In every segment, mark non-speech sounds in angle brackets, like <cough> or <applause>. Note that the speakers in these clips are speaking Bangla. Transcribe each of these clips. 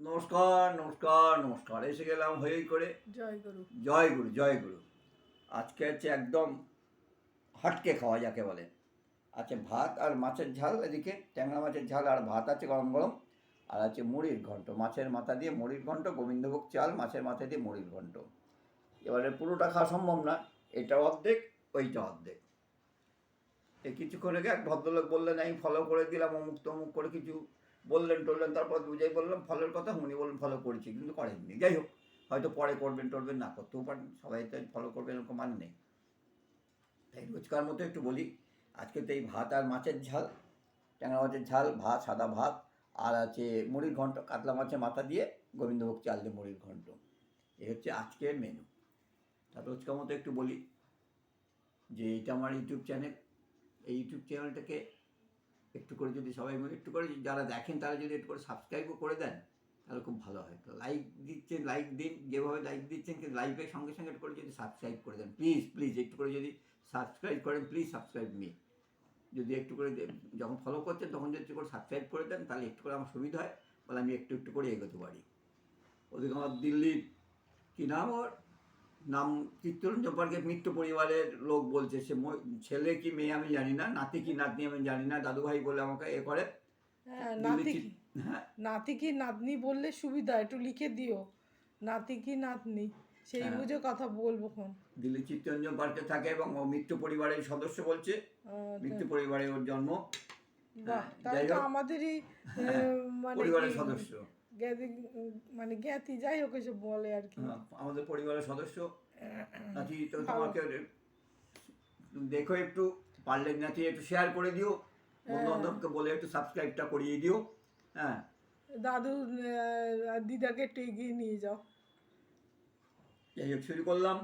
নমস্কার নমস্কার নমস্কার। এসে গেলাম হয়েই করে। জয় গুরু। জয় গুরু জয় গুরু। আজকে হচ্ছে একদম হাটকে খাওয়া যাকে বলে। আছে ভাত আর মাছের ঝাল এদিকে ট্যাংরা মাছের ঝাল আর ভাত আছে গরম গরম। আর আছে মুড়ির ঘন্ট। মাছের মাথা দিয়ে মুড়ির ঘন্ট গোবিন্দভোগ চাল মাছের মাথা দিয়ে মুড়ির ঘন্ট। এবারে পুরোটা খাওয়া সম্ভব না। এটা অর্ধেক ওইটা অর্ধেক। এই কিছুক্ষণ আগে এক ভদ্রলোক বললেন আমি ফলো করে দিলাম অমুক তমুক করে কিছু বললেন, টললেন, তারপর বুঝাই বললাম, ফলোর কথা উনি বললেন, ফলো করেছি, কিন্তু করেননি। যাই হোক, হয়তো পরে করবেন টরবেন না করতেও পারেন, সবাই তো ফলো করবেন, এরকম মানে নেই। তাই রোজকার মতো একটু বলি, আজকে তো এই ভাত আর মাছের ঝাল, ট্যাংরা মাছের ঝাল, ভাত, সাদা ভাত, আর আছে মুড়ির ঘন্ট, কাতলা মাছের মাথা দিয়ে গোবিন্দভোগ চাল দিয়ে মুড়ির ঘন্ট। এই হচ্ছে আজকের মেনু তা রোজকার মতো একটু বলি, যে এটা আমার ইউটিউব চ্যানেল, এই ইউটিউব চ্যানেলটাকে একটু করে যদি সবাই মিলে, একটু করে যারা দেখেন তারা যদি একটু করে সাবস্ক্রাইবও করে দেন, তাহলে খুব ভালো হয়। তো লাইক দিচ্ছেন লাইক দিন, যেভাবে লাইক দিচ্ছেন, কিন্তু লাইভের সঙ্গে সঙ্গে একটু করে যদি সাবস্ক্রাইব করে দেন। প্লিজ প্লিজ একটু করে যদি সাবস্ক্রাইব করেন প্লিজ সাবস্ক্রাইব মি যদি একটু করে যখন ফলো করছেন, তখন যদি একটু করে সাবস্ক্রাইব করে দেন, তাহলে একটু করে আমার সুবিধা হয়, বলে আমি একটু একটু করে এগোতে পারি। ওদিকে আমার দিল্লির কী নাম ওর? নাম চিত্তরঞ্জন পার্কের মিত্র পরিবারের লোক বলছে। সে ছেলে কি মেয়ে আমি জানি না নাতি কি নাতনি আমি জানি না দাদু ভাই বলে আমাকে এ করে। হ্যাঁ নাতি হ্যাঁ। নাতি কি নাতনি বললে সুবিধা একটু লিখে দিও। নাতি কি নাতনি? সেই হ্যাঁ। বুঝে কথা বলব খন দিল্লি চিত্তরঞ্জন পার্কে থাকে এবং ও মিত্র পরিবারের সদস্য বলছে। আহ, মিত্র পরিবারে ওর জন্ম। বাহ তাহলে আমাদেরই মানে পরিবারের সদস্য। জ্ঞাতি মানে জ্ঞাতি যাই হোক এসব বলে আর কি। হ্যাঁ, আমাদের পরিবারের সদস্য <clears throat> নাতি তোমাকে দেখো একটু পারলে নাতি একটু শেয়ার করে দিও বন্ধু বান্ধবকে বলে একটু সাবস্ক্রাইবটা করিয়ে দিও হ্যাঁ। দাদু দিদাকে একটু এগিয়ে নিয়ে যাও। হোক শুরু করলাম।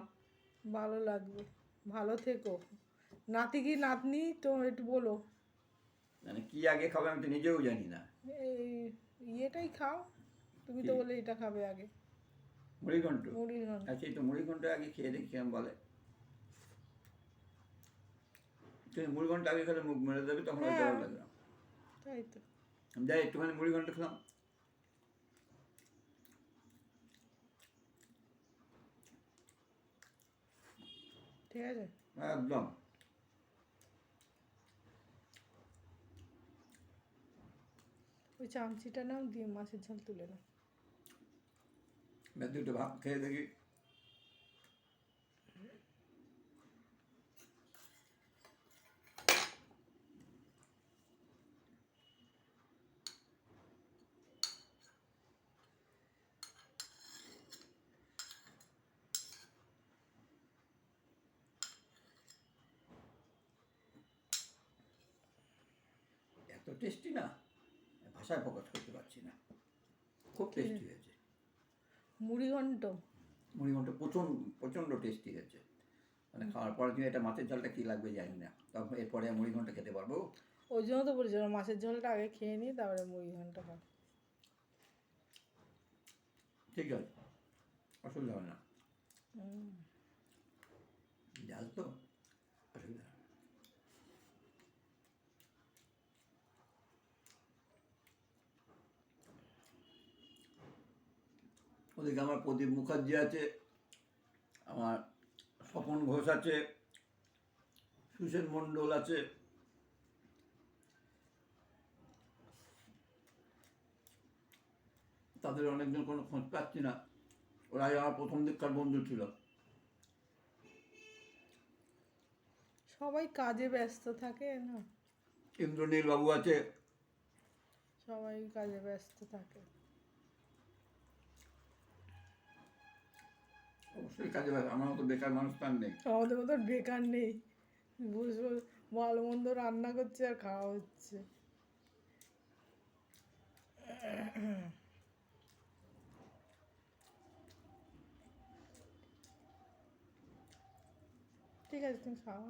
ভালো লাগবে ভালো থেকো। নাতি কি নাতনি? তো একটু বলো। মানে কি আগে খাবে আমি তো নিজেও জানি না। এই ইয়েটাই খাও। তুমি তো বলে এটা খাবে আগে। মুড়িঘণ্ট? মুড়ির ঘন্ট আচ্ছা এই তো মুড়িঘণ্ট আগে খেয়ে দেখি কেমন বলে। তুমি মুড়িঘণ্ট আগে খেলে মুখ মেরে দেবে তখন ওইটা হ্যাঁ। ভালো লাগবে। তাই তো। যাই একটুখানি মুড়িঘণ্ট খেলাম। ঠিক আছে? একদম। ওই চামচিটা নাও দিয়ে মাছের ঝাল তুলে নাও। ব্যাস দুটো ভাত খেয়ে দেখি এত টেস্টি না ভাষায় প্রকাশ করতে পারছি না খুব টেস্টি হয়েছে মুড়ি ঘন্ট মুড়িঘণ্ট প্রচণ্ড প্রচণ্ড টেস্টি হয়েছে। মানে খাওয়ার পর তুমি এটা মাছের ঝালটা কী লাগবে জানি না। তখন এরপরে মুড়িঘণ্ট খেতে পারব। ওই জন্য তো বলেছিলাম মাছের ঝোলটা আগে খেয়ে নিই তারপরে মুড়ি ঘন্ট খাও ঠিক আছে অসুবিধা হবে না। ঝাল তো অসুবিধা হবে না। ওদিকে আমার প্রদীপ মুখার্জি আছে আমার স্বপন ঘোষ আছে সুসেন মণ্ডল আছে। তাদের অনেকজন কোনো খোঁজ পাচ্ছি না। ওরাই আমার প্রথম দিককার বন্ধু ছিল। সবাই কাজে ব্যস্ত থাকে না? ইন্দ্রনীল বাবু আছে। সবাই কাজে ব্যস্ত থাকে। অবশ্যই কাজে লাগে আমার মতো বেকার মানুষ তার নেই। আমাদের মতো বেকার নেই। বসে ভালো মন্দ রান্না করছে আর খাওয়া হচ্ছে। ঠিক আছে, তুমি খাওয়া